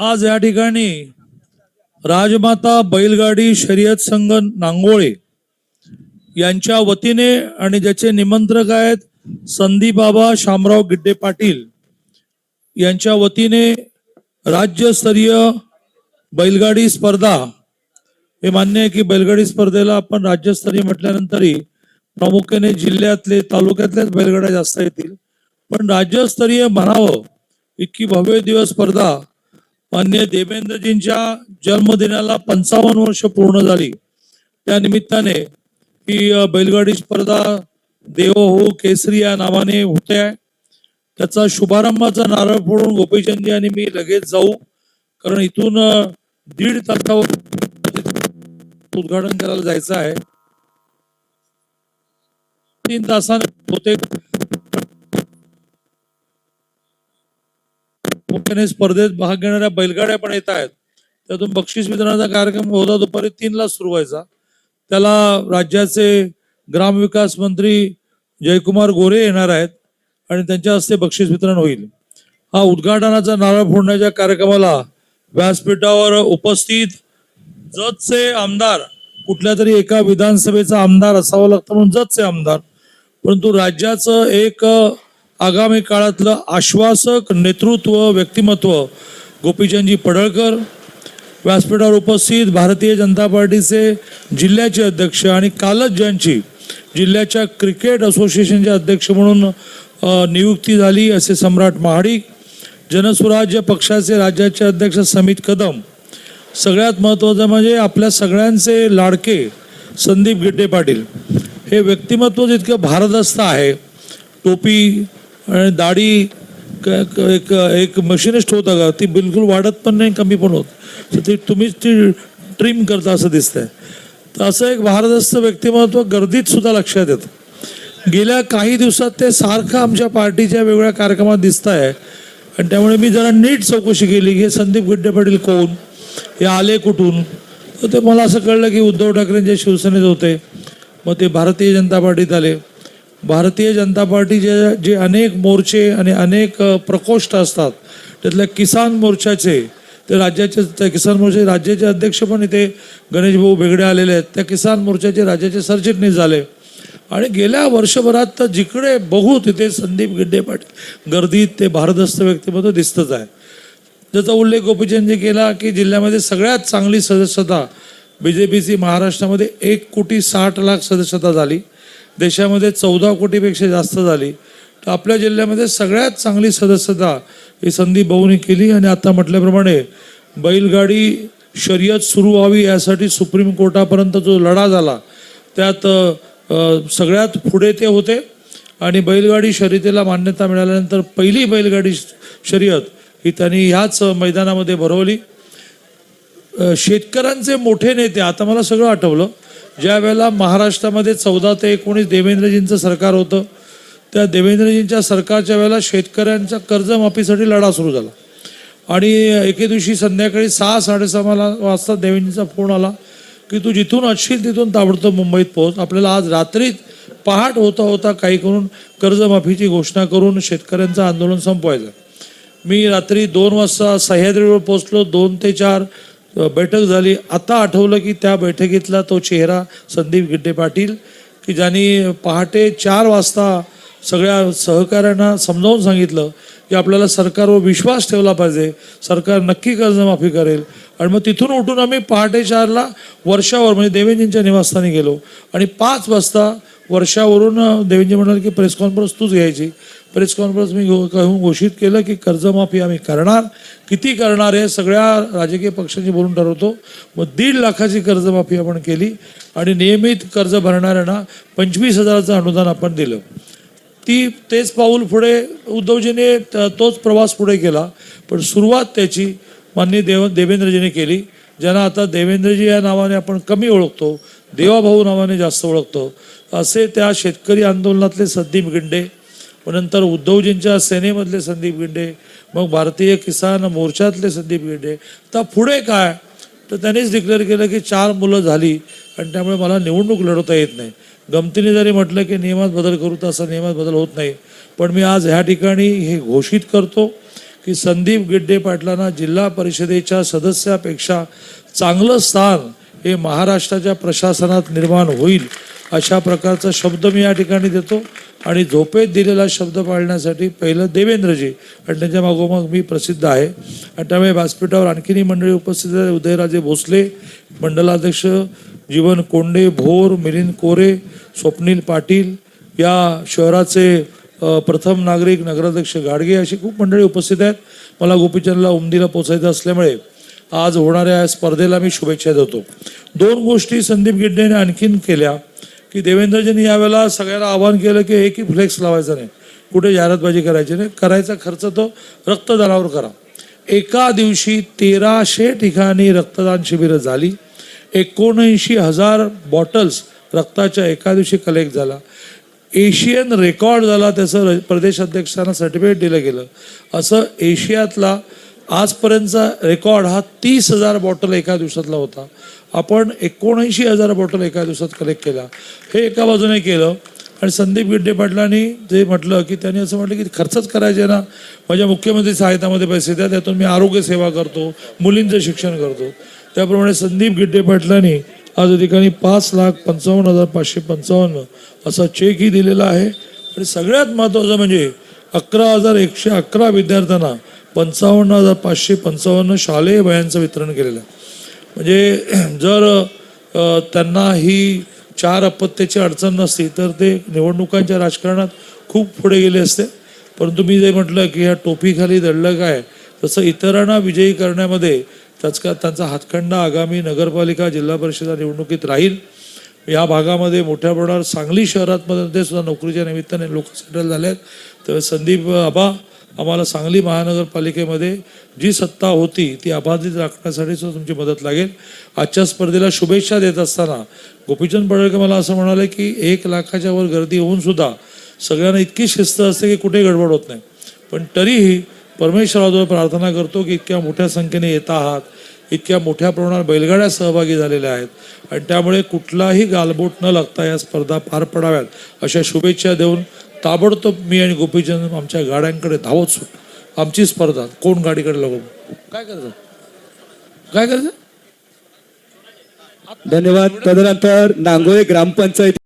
आज या ठिकाणी राजमाता बैलगाडी शर्यत संघ नांगोळे यांच्या वतीने आणि ज्याचे निमंत्रक आहेत संदीप बाबा शामराव गिड्डे पाटील यांच्या वतीने राज्यस्तरीय बैलगाडी स्पर्धा. हे मान्य आहे की बैलगाडी स्पर्धेला आपण राज्यस्तरीय म्हटल्यानंतरही प्रामुख्याने जिल्ह्यातले तालुक्यातल्याच बैलगाड्या जास्त येतील. पण राज्यस्तरीय म्हणावं इतकी भव्य दिवस स्पर्धा मान्य देवेंद्रजींच्या जन्मदिनाला पंचावन्न वर्ष पूर्ण झाली. त्या निमित्ताने ही बैलगाडी स्पर्धा देव हो केसरी या नावाने होते आहे. त्याचा शुभारंभाचा नारळ फोडून गोपीचंदी आणि मी लगेच जाऊ. कारण इथून दीड तासावर उद्घाटन करायला जायचं आहे. तीन तासाने होते. मुख्याने स्पर्धेत भाग घेणाऱ्या बैलगाड्या पण येत आहेत. त्यातून बक्षीस वितरणाचा कार्यक्रम होता दुपारी तीनला सुरू व्हायचा. त्याला राज्याचे ग्रामविकास मंत्री जयकुमार गोरे येणार आहेत आणि त्यांच्या हस्ते बक्षीस वितरण होईल. हा उद्घाटनाचा नारळ फोडण्याच्या कार्यक्रमाला व्यासपीठावर उपस्थित जतचे आमदार कुठल्या तरी एका विधानसभेचा आमदार असावं लागतं म्हणून जतचे आमदार परंतु राज्याचं एक आगामी काळातलं आश्वासक नेतृत्व व्यक्तिमत्व गोपीचंदजी पडळकर व्यासपीठावर उपस्थित भारतीय जनता पार्टीचे जिल्ह्याचे अध्यक्ष आणि कालच ज्यांची जिल्ह्याच्या क्रिकेट असोसिएशनचे अध्यक्ष म्हणून नियुक्ती झाली असे सम्राट महाडिक जनस्वराज्य पक्षाचे राज्याचे अध्यक्ष समित कदम. सगळ्यात महत्त्वाचं म्हणजे आपल्या सगळ्यांचे लाडके संदीप गिड्डे पाटील. हे व्यक्तिमत्व जितकं भारदस्त आहे टोपी आणि दाढी क- एक एक मशिनिस्ट होता का ती बिलकुल वाढत पण नाही कमी पण होत. तर ती तुम्हीच ती ट्रिम करता असं दिसतंय. तर असं एक भारदस्त व्यक्तिमत्व गर्दीत सुद्धा लक्षात येतं. गेल्या काही दिवसात ते सारखं आमच्या पार्टीच्या वेगवेगळ्या कार्यक्रमात दिसत आहे आणि त्यामुळे मी जरा नीट चौकशी केली की हे संदीप गुड्डे पाटील कोण हे आले कुठून? तर ते मला असं कळलं की उद्धव ठाकरेंच्या शिवसेनेत होते. मग ते भारतीय जनता पार्टीत आले. भारतीय जनता पार्टीचे जे अनेक मोर्चे आणि अनेक प्रकोष्ठ असतात त्यातल्या किसान मोर्चाचे ते राज्याचे त्या किसान मोर्चाचे राज्याचे अध्यक्ष पण इथे गणेशभाऊ भेगडे आलेले आहेत. त्या किसान मोर्चाचे राज्याचे सरचिटणीस झाले. आणि गेल्या वर्षभरात तर जिकडे बघू तिथे संदीप गिड्डे पाटील गर्दीत ते भारदस्त व्यक्तिमत्व दिसतच आहे. ज्याचा उल्लेख गोपीचंदजी केला की जिल्ह्यामध्ये सगळ्यात चांगली सदस्यता बी जे पीची महाराष्ट्रामध्ये एक कोटी साठ लाख सदस्यता झाली. देशामध्ये चौदा कोटीपेक्षा जास्त झाली. तर आपल्या जिल्ह्यामध्ये सगळ्यात चांगली सदस्यता ही संधी भाऊनी केली आणि आता म्हटल्याप्रमाणे बैलगाडी शर्यत सुरू व्हावी यासाठी सुप्रीम कोर्टापर्यंत जो लढा झाला त्यात सगळ्यात पुढे ते होते. आणि बैलगाडी शर्यतीला मान्यता मिळाल्यानंतर पहिली बैलगाडी शर्यत ही त्यांनी ह्याच मैदानामध्ये भरवली. शेतकऱ्यांचे मोठे नेते आता मला सगळं आठवलं ज्या वेळेला महाराष्ट्रामध्ये चौदा ते एकोणीस देवेंद्रजींचं सरकार होतं त्या देवेंद्रजींच्या सरकारच्या वेळेला शेतकऱ्यांच्या कर्जमाफीसाठी लढा सुरू झाला. आणि एके दिवशी संध्याकाळी सहा साडेसहा मला वाजता देवेंद्रजींचा फोन आला की तू जिथून असशील तिथून ताबडतोब मुंबईत पोहोच. आपल्याला आज रात्रीत पहाट होता होता काही करून कर्जमाफीची घोषणा करून शेतकऱ्यांचं आंदोलन संपवायचं. मी रात्री दोन वाजता सह्याद्रीवर पोहोचलो दोन ते चार. बैठक झाली. आता आठवलं की त्या बैठकीतला तो चेहरा संदीप गिड्डे पाटील की ज्यांनी पहाटे चार वाजता सगळ्या सहकाऱ्यांना समजावून सांगितलं की आपल्याला सरकारवर विश्वास ठेवला पाहिजे. सरकार नक्की कर्जमाफी करेल. आणि मग तिथून उठून आम्ही पहाटे चारला वर्षावर म्हणजे देवेंजींच्या निवासस्थानी गेलो. आणि पाच वाजता वर्षावरून देवेंजी म्हणाले की प्रेस कॉन्फरन्स तूच घ्यायची. प्रेस कॉन्फरन्स मी घो- कहून घोषित केलं की कर्जमाफी आम्ही करणार. किती करणार आहे सगळ्या राजकीय पक्षांशी बोलून ठरवतो. मग दीड लाखाची कर्जमाफी आपण केली आणि नियमित कर्ज भरणाऱ्यांना पंचवीस हजाराचं अनुदान आपण दिलं. ती तेच पाऊल पुढे उद्धवजीने त- तोच प्रवास पुढे केला. पण सुरुवात त्याची माननीय देव देवेंद्रजीने केली. ज्यांना आता देवेंद्रजी या नावाने आपण कमी ओळखतो देवाभाऊ नावाने जास्त ओळखतो. असे त्या शेतकरी आंदोलनातले संदीप गिंडे नंतर उद्धवजींच्या सेनेमधले संदीप गिंडे मग भारतीय किसान मोर्चातले संदीप गिंडे. तर पुढे काय? तर त्यांनीच डिक्लेअर केलं की चार मुलं झाली आणि त्यामुळे मला निवडणूक लढवता येत नाही. गमतीने जरी म्हटलं की नियमात बदल करू तर असा नियमात बदल होत नाही. पण मी आज ह्या ठिकाणी हे घोषित करतो की संदीप गिड्डे पाटलांना जिल्हा परिषदेच्या सदस्यापेक्षा चांगलं स्थान हे महाराष्ट्राच्या प्रशासनात निर्माण होईल अशा प्रकारचा शब्द मी या ठिकाणी देतो. आणि झोपेत दिलेला शब्द पाळण्यासाठी पहिलं देवेंद्रजी आणि त्यांच्या मागोमाग मी प्रसिद्ध आहे. आणि त्यामुळे व्यासपीठावर आणखीनही मंडळी उपस्थित आहेत. उदयराजे भोसले मंडलाध्यक्ष जीवन कोंडे भोर मिलिंद कोरे स्वप्नील पाटील या शहराचे प्रथम नागरिक नगराध्यक्ष गाडगे अशी खूप मंडळी उपस्थित आहेत. मला गोपीचंदला उमदीला पोचायचं असल्यामुळे आज होणाऱ्या स्पर्धेला मी शुभेच्छा देतो. दोन गोष्टी संदीप गिड्डेने आणखीन केल्या. की देवेंद्रजींनी यावेळेला सगळ्यांना आवाहन केलं की एकही फ्लेक्स लावायचा नाही. कुठे जाहिरातबाजी करायची नाही. करायचा खर्च तो रक्तदानावर करा. एका दिवशी तेराशे ठिकाणी रक्तदान शिबिरं झाली. एकोणऐंशी हजार बॉटल्स रक्ताच्या एका दिवशी कलेक्ट झाला. एशियन रेकॉर्ड झाला त्याचं र- प्रदेश अध्यक्षांना सर्टिफिकेट दिलं गेलं. असं एशियातला आजपर्यंतचा रेकॉर्ड हा तीस हजार बॉटल एका दिवसातला होता. आपण एकोणऐंशी हजार बॉटल एका दिवसात कलेक्ट केल्या. हे एका बाजूने केलं आणि संदीप गिड्डे पाटलांनी जे म्हटलं की त्यांनी असं म्हटलं की खर्चच करायचे ना. माझ्या मुख्यमंत्री सहायतामध्ये पैसे द्या त्यातून मी आरोग्य सेवा करतो मुलींचं शिक्षण करतो. त्याप्रमाणे संदीप गिड्डे पाटलांनी आज ठिकाणी पाच लाख पंचावन्न हजार पाचशे पंचावन्न असा चेकही दिलेला आहे. आणि सगळ्यात महत्त्वाचं म्हणजे अकरा हजार एकशे अकरा विद्यार्थ्यांना पंचावन्न हजार पाचशे पंचावन्न शालेय वयांचं वितरण केलेलं आहे. म्हणजे जर त्यांना ही चार अपत्याची अडचण नसती तर ते निवडणुकांच्या राजकारणात खूप पुढे गेले असते. परंतु मी जे म्हटलं की ह्या टोपीखाली दडलं काय तसं इतरांना विजयी करण्यामध्ये त्याच का त्यांचा हातखंडा आगामी नगरपालिका जिल्हा परिषद निवडणुकीत राहील. या भागामध्ये मोठ्या प्रमाणावर सांगली शहरात सुद्धा नोकरीच्या निमित्ताने लोक सेटल झाले आहेत. तर संदीप आबा आम्हाला सांगली महानगरपालिकेमध्ये जी सत्ता होती ती अबाधित राखण्यासाठी सुद्धा तुमची मदत लागेल. आजच्या स्पर्धेला शुभेच्छा देत असताना गोपीचंद पडळकर मला असं म्हणाले की एक लाखाच्या वर गर्दी होऊन सुद्धा सगळ्यांना इतकी शिस्त असते की कुठे गडबड होत नाही. पण तरीही परमेश्वराजवळ प्रार्थना करतो की इतक्या मोठ्या संख्येने येत आहात. इतक्या मोठ्या प्रमाणात बैलगाड्या सहभागी झालेल्या आहेत. आणि त्यामुळे कुठलाही गालबोट न लागता या स्पर्धा पार पडाव्यात. अशा शुभेच्छा देऊन ताबडतोब मी आणि गोपीचंद आमच्या गाड्यांकडे धावत सुट आमची स्पर्धा. कोण गाडीकडे लागू? काय करायचं? काय करायचं? धन्यवाद. तदनंतर नांगोळे ग्रामपंचायत